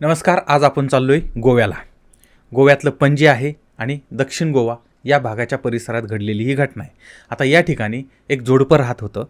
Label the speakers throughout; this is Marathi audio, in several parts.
Speaker 1: नमस्कार आज आपण चाललो आहे गोव्याला. गोव्यातलं पणजी आहे आणि दक्षिण गोवा या भागाच्या परिसरात घडलेली ही घटना आहे. आता या ठिकाणी एक जोडपं राहत होतं.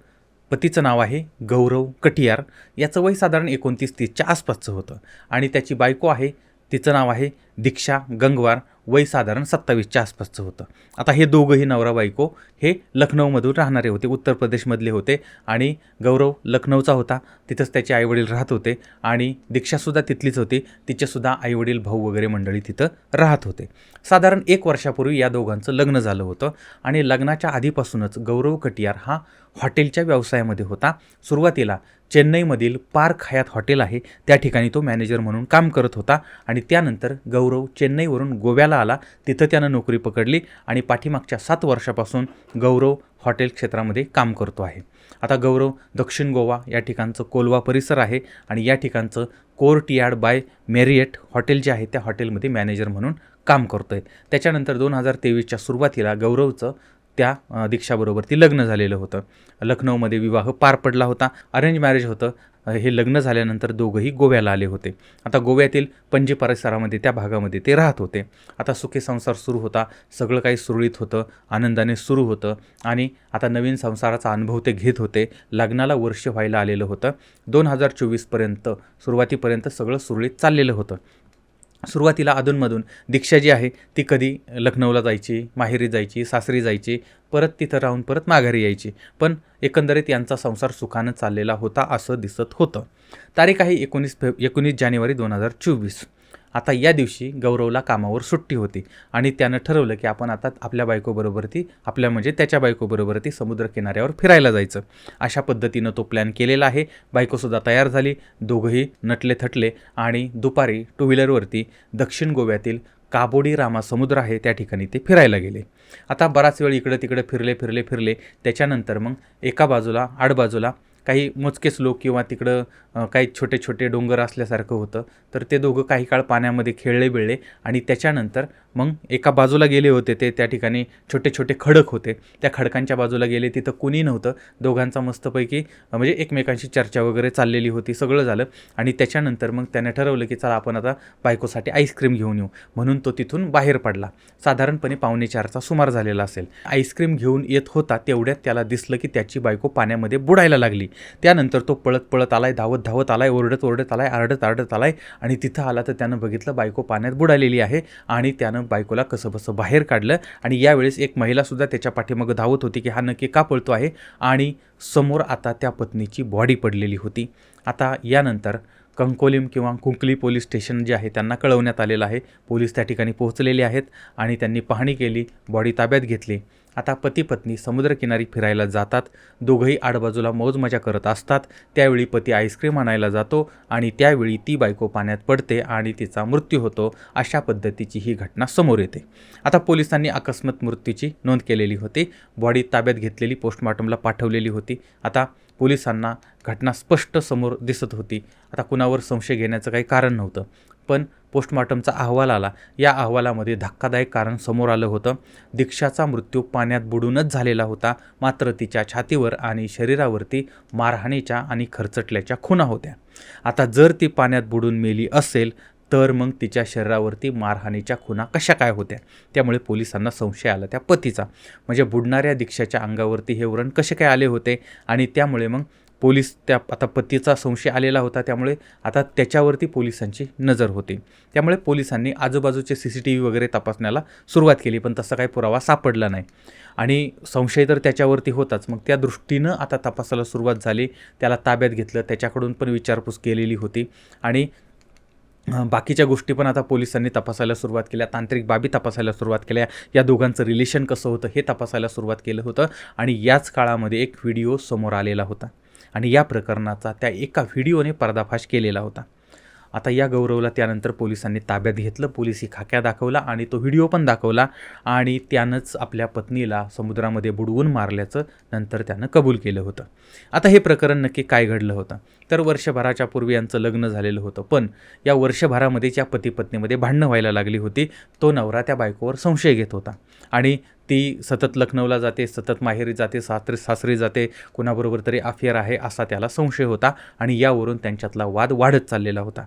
Speaker 1: पतीचं नाव आहे गौरव कटियार. याचं वय साधारण एकोणतीस तीसच्या आसपासचं होतं. आणि त्याची बायको आहे तिचं नाव आहे दीक्षा गंगवार. वय साधारण सत्तावीसच्या आसपासचं होतं. आता हे दोघंही नवरा बायको हे लखनौमधून राहणारे होते उत्तर प्रदेशमधले होते आणि गौरव लखनौचा होता. तिथंच त्याचे आईवडील राहत होते आणि दीक्षासुद्धा तिथलीच होती. तिचेसुद्धा आईवडील भाऊ वगैरे मंडळी तिथं राहत होते. साधारण एक वर्षापूर्वी या दोघांचं लग्न झालं होतं आणि लग्नाच्या आधीपासूनच गौरव कटियार हा हॉटेलच्या व्यवसायामध्ये होता. सुरुवातीला चेन्नईमधील पार्क हयात हॉटेल आहे. त्या ठिकाणी तो मॅनेजर म्हणून काम करत होता आणि त्यानंतर गौरव चेन्नईवरून गोव्याला आला. तिथं त्यानं नोकरी पकडली आणि पाठीमागच्या सात वर्षापासून गौरव हॉटेल क्षेत्रामध्ये काम करतो आहे. आता गौरव दक्षिण गोवा या ठिकाणचं कोलवा परिसर आहे आणि या ठिकाणचं courtyard by Marriott hotel जे आहे त्या हॉटेलमध्ये मॅनेजर म्हणून काम करतो आहे त्याच्यानंतर दोन हजार तेवीसच्या सुरुवातीला गौरवचं त्या दीक्षाबरोबर ती लग्न झालेलं होतं. लखनौमध्ये विवाह पार पडला होता. अरेंज मॅरेज होतं. हे लग्न झाल्यानंतर दोघंही गोव्याला आले होते. आता गोव्यातील पणजी परिसरामध्ये त्या भागामध्ये ते राहत होते. आता सुखी संसार सुरू होता. सगळं काही सुरळीत होतं. आनंदाने सुरू होतं. आणि आता नवीन संसाराचा अनुभव ते घेत होते. लग्नाला वर्ष व्हायला आलेलं होतं. दोन हजार चोवीसपर्यंत सुरुवातीपर्यंत सगळं सुरळीत चाललेलं होतं. सुरुवातीला अधूनमधून दीक्षा जी आहे ती कधी लखनौला जायची माहेरी जायची सासरी जायची परत तिथं राहून परत माघारी यायची. पण एकंदरीत यांचा संसार सुखानं चाललेला होता असं दिसत होतं. तारीख आहे एकोणीस फेब एकोणीस जानेवारी दोन हजार चोवीस. आता या दिवशी गौरवला कामावर सुट्टी होती. आणि त्यानं ठरवलं की आपण आता आपल्या बायकोबरोबर ती आपल्या म्हणजे त्याच्या बायकोबरोबर ती समुद्रकिनाऱ्यावर फिरायला जायचं. अशा पद्धतीनं तो प्लॅन केलेला आहे. बायकोसुद्धा तयार झाली. दोघंही नटले थटले. आणि दुपारी टू व्हीलरवरती दक्षिण गोव्यातील काबोडी रामा समुद्र आहे त्या ठिकाणी ते फिरायला गेले. आता बराच वेळ इकडं तिकडं फिरले फिरले फिरले. त्याच्यानंतर मग एका बाजूला आडबाजूला काही मोजकेच लोक किंवा तिकडं काही छोटे छोटे डोंगर असल्यासारखं होतं. तर ते दोघं काही काळ पाण्यामध्ये खेळले बिळले आणि त्याच्यानंतर मग एका बाजूला गेले होते ते. त्या ठिकाणी छोटे छोटे खडक होते. त्या खडकांच्या बाजूला गेले. तिथं कुणी नव्हतं. दोघांचा मस्तपैकी म्हणजे एकमेकांशी चर्चा वगैरे चाललेली होती. सगळं झालं. आणि त्याच्यानंतर मग त्याने ठरवलं की चला आपण आता बायकोसाठी आईस्क्रीम घेऊन येऊ. म्हणून तो तिथून बाहेर पडला. साधारणपणे पावणे चारचा सुमार झालेला असेल. आईस्क्रीम घेऊन येत होता तेवढ्यात त्याला दिसलं की त्याची बायको पाण्यामध्ये बुडायला लागली. त्यानंतर तो पळत पळत आलाय धावत धावत आलाय ओरडत ओरडत आलाय आरडत आरडत आलाय आणि तिथं आला तर त्यानं बघितलं बायको पाण्यात बुडालेली आहे आणि त्यानं बायकोला कसं बसं बाहेर काढलं आणि यावेळेस एक महिलासुद्धा त्याच्या पाठीमागं धावत होती की हा नक्की का पळतो आहे आणि समोर आता त्या पत्नीची बॉडी पडलेली होती. आता यानंतर कंकोलिम किंवा कुंकली पोलीस स्टेशन जे आहे त्यांना कळवण्यात आलेलं आहे. पोलीस त्या ठिकाणी पोहोचलेले आहेत आणि त्यांनी पाहणी केली बॉडी ताब्यात घेतली. आता पती पत्नी समुद्रकिनारी फिरायला जातात. दोघंही आडबाजूला मौजमजा करत असतात. त्यावेळी पती आईस्क्रीम आणायला जातो आणि त्यावेळी ती बायको पाण्यात पडते आणि तिचा मृत्यू होतो अशा पद्धतीची ही घटना समोर येते. आता पोलिसांनी अकस्मात मृत्यूची नोंद केलेली होती. बॉडी ताब्यात घेतलेली पोस्टमॉर्टमला पाठवलेली होती. आता पोलिसांना घटना स्पष्ट समोर दिसत होती. आता कुणावर संशय घेण्याचं काही कारण नव्हतं. पण पोस्टमॉर्टमचा अहवाल आला. या अहवालामध्ये धक्कादायक कारण समोर आलं होतं. दीक्षाचा मृत्यू पाण्यात बुडूनच झालेला होता. मात्र तिच्या छातीवर आणि शरीरावरती मारहाणीच्या आणि खरचटल्याच्या खुणा होत्या. आता जर ती पाण्यात बुडून मेली असेल तर मग तिच्या शरीरावरती मारहाणीच्या खुणा कशा काय होत्या? त्यामुळे पोलिसांना संशय आला त्या पतीचा. म्हणजे बुडणाऱ्या दीक्षाच्या अंगावरती हे व्रण कसे काय आले होते? आणि त्यामुळे मग पोलीस त्या आता पतीचा संशय आलेला होता त्यामुळे आता त्याच्यावरती पोलिसांची नजर होती. त्यामुळे पोलिसांनी आजूबाजूचे सी सी टी व्ही वगैरे तपासण्याला सुरुवात केली पण तसा काही पुरावा सापडला नाही. आणि संशय तर त्याच्यावरती होताच. मग त्या दृष्टीनं आता तपासाला सुरुवात झाली. त्याला ताब्यात घेतलं. त्याच्याकडून पण विचारपूस केलेली होती. आणि बाकीच्या गोष्टी पण आता पोलिसांनी तपासायला सुरुवात केल्या. तांत्रिक बाबी तपासायला सुरुवात केल्या. या दोघांचं रिलेशन कसं होतं हे तपासायला सुरुवात केलं होतं आणि याच काळामध्ये एक व्हिडिओ समोर आलेला होता. आणि या प्रकरणाचा त्या एका व्हिडिओने पर्दाफाश केलेला होता. आता या गौरवला त्यानंतर पोलिसांनी ताब्यात घेतलं. पोलिसी खाक्या दाखवला आणि तो व्हिडिओ पण दाखवला आणि त्यानंच आपल्या पत्नीला समुद्रामध्ये बुडवून मारल्याचं नंतर त्यानं कबूल केलं होतं. आता हे प्रकरण नक्की काय घडलं होतं? तर वर्षभराच्या पूर्वी यांचं लग्न झालेलं होतं पण या वर्षभरामध्ये या पती पत्नीमध्ये भांडणं व्हायला लागली होती तो नवरा त्या बायकोवर संशय घेत होता. आणि ती सतत लखनौला जाते सतत माहेरी जाते सासरी सासरी जाते कुणाबरोबर तरी अफेअर आहे असा त्याला संशय होता आणि यावरून त्यांच्यातला वाद वाढत चाललेला होता.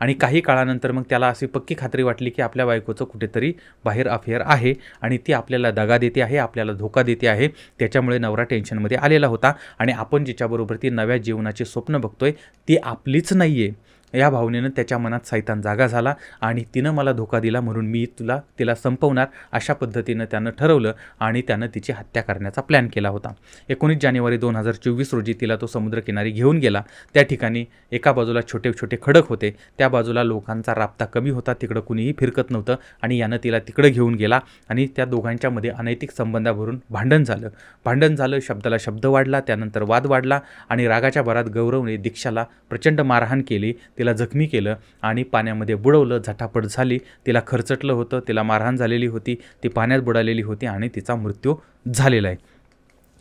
Speaker 1: आणि काही काळानंतर मग त्याला अशी पक्की खात्री वाटली की आपल्या बायकोचं कुठेतरी बाहेर अफेअर आहे आणि ती आपल्याला दगा देते आहे आपल्याला धोका देते आहे. त्याच्यामुळे नवरा टेन्शनमध्ये आलेला होता आणि आपण जिच्याबरोबर ती नव्या जीवनाचे स्वप्न बघतोय ती आपलीच नाही आहे या भावनेनं त्याच्या मनात सैतान जागा झाला आणि तिनं मला धोका दिला म्हणून मी तुला तिला संपवणार अशा पद्धतीनं त्यानं ठरवलं आणि त्यानं तिची हत्या करण्याचा प्लॅन केला होता. एकोणीस जानेवारी दोन हजार चोवीस रोजी तिला तो समुद्रकिनारी घेऊन गेला. त्या ठिकाणी एका बाजूला छोटे छोटे खडक होते. त्या बाजूला लोकांचा राबता कमी होता. तिकडं कुणीही फिरकत नव्हतं आणि यानं तिला तिकडं घेऊन गेला आणि त्या दोघांच्यामध्ये अनैतिक संबंधावरून भांडण झालं. भांडण झालं शब्दाला शब्द वाढला त्यानंतर वाद वाढला आणि रागाच्या भरात गौरवने दीक्षाला प्रचंड मारहाण केली. तिला जखमी केलं आणि पाण्यामध्ये बुडवलं झटापट झाली. तिला खरचटलं होतं तिला मारहाण झालेली होती ती पाण्यात बुडालेली होती आणि तिचा मृत्यू झालेला आहे.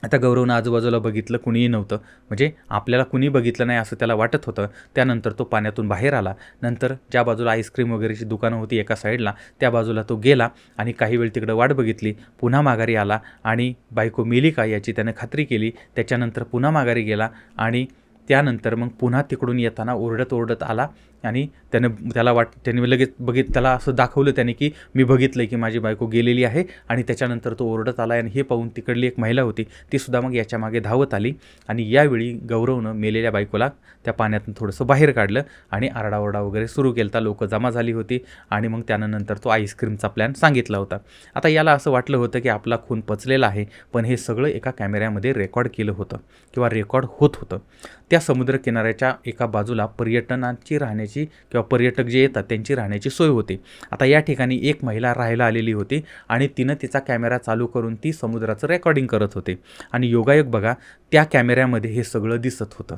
Speaker 1: आता गौरवनं आजूबाजूला बघितलं कुणीही नव्हतं. म्हणजे आपल्याला कुणी बघितलं नाही असं त्याला वाटत होतं. त्यानंतर तो पाण्यातून बाहेर आला. नंतर ज्या बाजूला आईस्क्रीम वगैरेची दुकानं होती एका साईडला त्या बाजूला तो गेला आणि काही वेळ तिकडं वाट बघितली. पुन्हा माघारी आला आणि बायको मेली का याची त्याने खात्री केली. त्याच्यानंतर पुन्हा माघारी गेला आणि त्यानंतर मग पुन्हा तिकडून येताना ओरडत ओरडत आला आणि त्याने त्याला वाट त्याने लगेच बघित त्याला असं दाखवलं त्याने की मी बघितलं की माझी बायको गेलेली आहे आणि त्याच्यानंतर तो ओरडत आला आणि हे पाहून तिकडली एक महिला होती तीसुद्धा मग याच्या मागे धावत आली आणि यावेळी गौरवनं मेलेल्या बायकोला त्या पाण्यातून थोडंसं बाहेर काढलं आणि आरडाओरडा वगैरे सुरू केला तर लोकं जमा झाली होती आणि मग त्यानंतर तो आईस्क्रीमचा प्लॅन सांगितला होता. आता याला असं वाटलं होतं की आपला खून पचलेला आहे पण हे सगळं एका कॅमेऱ्यामध्ये रेकॉर्ड केलं होतं किंवा रेकॉर्ड होत होतं. त्या समुद्रकिनाऱ्याच्या एका बाजूला पर्यटनाची राहण्याची किंवा पर्यटक जे येतात त्यांची राहण्याची सोय होते. आता या ठिकाणी एक महिला राहायला आलेली होती आणि तिनं तिचा कॅमेरा चालू करून ती समुद्राचं रेकॉर्डिंग करत होते. आणि योगायोग बघा त्या कॅमेऱ्यामध्ये हे सगळं दिसत होतं.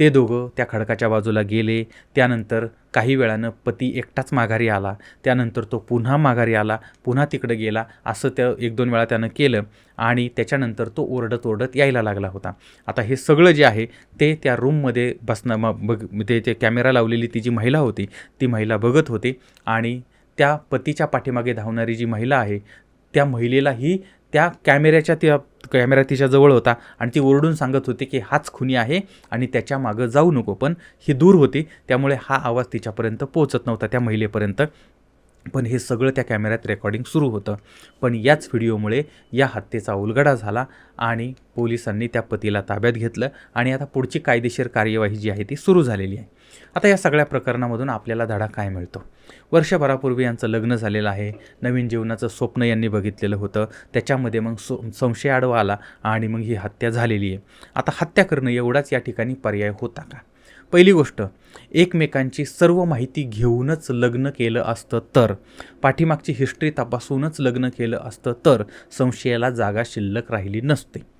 Speaker 1: ते दोघं त्या खडकाच्या बाजूला गेले त्यानंतर काही वेळानं पती एकटाच माघारी आला. त्यानंतर तो पुन्हा माघारी आला पुन्हा तिकडं गेला. असं त्या एक दोन वेळा त्यानं केलं आणि त्याच्यानंतर तो ओरडत ओरडत यायला लागला होता. आता हे सगळं जे आहे ते त्या रूममध्ये बसणं मग बघ ते ते कॅमेरा लावलेली ती जी महिला होती ती महिला बघत होती आणि त्या पतीच्या पाठीमागे धावणारी जी महिला आहे त्या महिलेलाही त्या कॅमेऱ्याच्या त्या कॅमेरा तिच्या जवळ होता आणि ती ओरडून सांगत होती की हाच खुनी आहे आणि त्याच्या मागं जाऊ नको. पण ही दूर होती त्यामुळे हा आवाज तिच्यापर्यंत पोहोचत नव्हता त्या महिलेपर्यंत. पण हे सगळं त्या कॅमेऱ्यात रेकॉर्डिंग सुरू होतं. पण याच व्हिडिओमुळे या हत्येचा उलगडा झाला आणि पोलिसांनी त्या पतीला ताब्यात घेतलं आणि आता पुढची कायदेशीर कार्यवाही जी आहे ती सुरू झालेली आहे. आता या सगळ्या प्रकरणामधून आपल्याला धडा काय मिळतो? वर्षभरापूर्वी यांचं लग्न झालेलं आहे. नवीन जीवनाचं स्वप्न यांनी बघितलेलं होतं. त्याच्यामध्ये मग सो संशय आडवा आला आणि मग ही हत्या झालेली आहे. आता हत्या करणं एवढाच या ठिकाणी पर्याय होता का? पहिली गोष्ट एकमेकांची सर्व माहिती घेऊनच लग्न केलं असतं तर पाठीमागची हिस्ट्री तपासूनच लग्न केलं असतं तर संशयाला जागा शिल्लक राहिली नसते.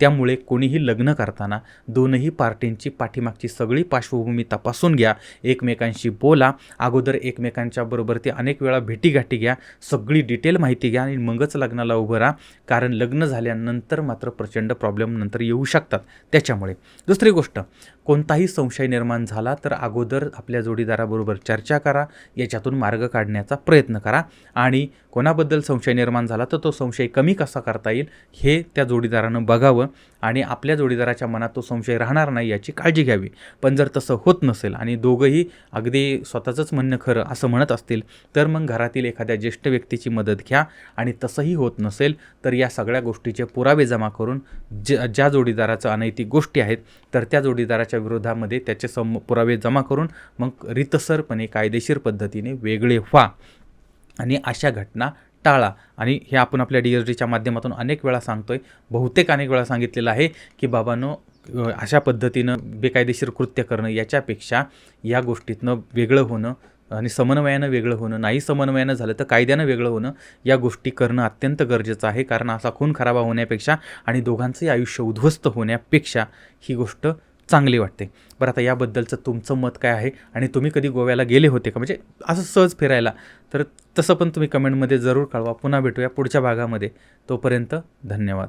Speaker 1: त्यामुळे कोणीही लग्न करताना दोनही पार्टींची पाठीमागची सगळी पार्श्वभूमी तपासून घ्या एकमेकांशी बोला अगोदर एकमेकांच्या बरोबर ते अनेक वेळा भेटीगाठी घ्या सगळी डिटेल माहिती घ्या आणि मगच लग्नाला उभं राहा कारण लग्न झाल्यानंतर मात्र प्रचंड प्रॉब्लेम नंतर येऊ शकतात. त्याच्यामुळे दुसरी गोष्ट कोणताही संशय निर्माण झाला तर अगोदर आपल्या जोडीदाराबरोबर चर्चा करा याच्यातून मार्ग काढण्याचा प्रयत्न करा. आणि कोणाबद्दल संशय निर्माण झाला तर तो संशय कमी कसा करता येईल हे त्या जोडीदारानं बघावं आणि आपल्या जोडीदाराच्या मनात तो संशय राहणार नाही याची काळजी घ्यावी. पण जर तसं होत नसेल आणि दोघंही अगदी स्वतःचंच म्हणणं खरं असं म्हणत असतील तर मग घरातील एखाद्या ज्येष्ठ व्यक्तीची मदत घ्या आणि तसंही होत नसेल तर या सगळ्या गोष्टीचे पुरावे जमा करून ज ज्या जोडीदाराचं अनैतिक गोष्टी आहेत तर त्या जोडीदाराच्या विरोधामध्ये त्याचे सम पुरावे जमा करून मग रितसरपणे कायदेशीर पद्धतीने वेगळे व्हा आणि अशा घटना टाळा. आणि हे आपण आपल्या डी एस डीच्या माध्यमातून अनेक वेळा सांगतोय बहुतेक अनेक वेळा सांगितलेलं आहे की बाबांनो अशा पद्धतीनं बेकायदेशीर कृत्य करणं याच्यापेक्षा या गोष्टीतनं वेगळं होणं आणि समन्वयानं वेगळं होणं नाही समन्वयानं झालं तर कायद्यानं वेगळं होणं या गोष्टी करणं अत्यंत गरजेचं आहे. कारण असा खून खराबा होण्यापेक्षा आणि दोघांचंही आयुष्य उद्ध्वस्त होण्यापेक्षा ही गोष्ट चांगली वाटते. बरं आता याबद्दलचं तुमचं मत काय आहे? आणि तुम्ही कधी गोव्याला गेले होते का? म्हणजे असं सहज फिरायला. तर तसं पण तुम्ही कमेंटमध्ये जरूर कळवा. पुन्हा भेटूया पुढच्या भागामध्ये. तोपर्यंत धन्यवाद.